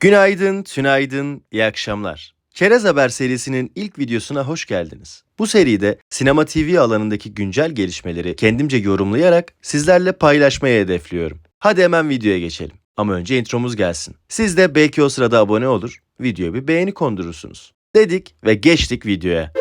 Günaydın, tünaydın, iyi akşamlar. Çerez Haber serisinin ilk videosuna hoş geldiniz. Bu seride sinema TV alanındaki güncel gelişmeleri kendimce yorumlayarak sizlerle paylaşmayı hedefliyorum. Hadi hemen videoya geçelim. Ama önce intromuz gelsin. Siz de belki o sırada abone olur, videoya bir beğeni kondurursunuz. Dedik ve geçtik videoya.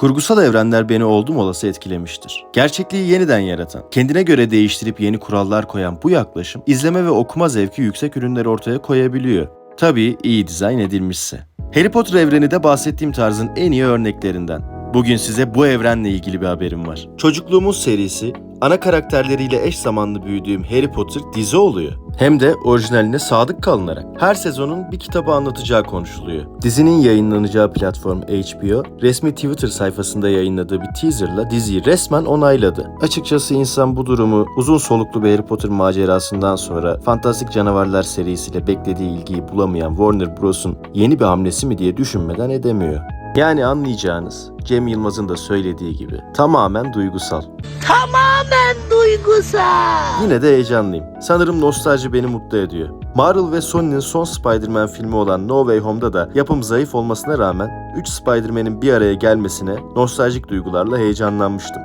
Kurgusal evrenler beni oldum olası etkilemiştir. Gerçekliği yeniden yaratan, kendine göre değiştirip yeni kurallar koyan bu yaklaşım, izleme ve okuma zevki yüksek ürünleri ortaya koyabiliyor. Tabii iyi dizayn edilmişse. Harry Potter evreni de bahsettiğim tarzın en iyi örneklerinden. Bugün size bu evrenle ilgili bir haberim var. Çocukluğumuz serisi, ana karakterleriyle eş zamanlı büyüdüğüm Harry Potter dizi oluyor. Hem de orijinaline sadık kalınarak. Her sezonun bir kitabı anlatacağı konuşuluyor. Dizinin yayınlanacağı platform HBO, resmi Twitter sayfasında yayınladığı bir teaserla diziyi resmen onayladı. Açıkçası insan bu durumu uzun soluklu bir Harry Potter macerasından sonra Fantastik Canavarlar serisiyle beklediği ilgiyi bulamayan Warner Bros'un yeni bir hamlesi mi diye düşünmeden edemiyor. Yani anlayacağınız Cem Yılmaz'ın da söylediği gibi tamamen duygusal. Tamamen duygusal. Yine de heyecanlıyım. Sanırım nostalji beni mutlu ediyor. Marvel ve Sony'nin son Spider-Man filmi olan No Way Home'da da yapım zayıf olmasına rağmen 3 Spider-Man'in bir araya gelmesine nostaljik duygularla heyecanlanmıştım.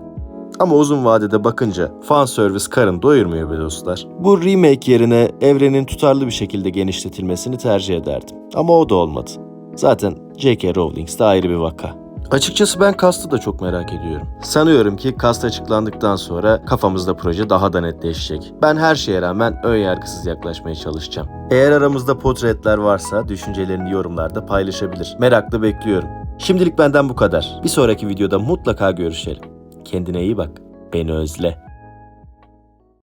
Ama uzun vadede bakınca fan service karın doyurmuyor be dostlar. Bu remake yerine evrenin tutarlı bir şekilde genişletilmesini tercih ederdim. Ama o da olmadı. Zaten J.K. Rowling de ayrı bir vaka. Açıkçası ben kastı da çok merak ediyorum. Sanıyorum ki kast açıklandıktan sonra kafamızda proje daha da netleşecek. Ben her şeye rağmen ön yargısız yaklaşmaya çalışacağım. Eğer aramızda potretler varsa düşüncelerini yorumlarda paylaşabilir. Merakla bekliyorum. Şimdilik benden bu kadar. Bir sonraki videoda mutlaka görüşelim. Kendine iyi bak. Beni özle.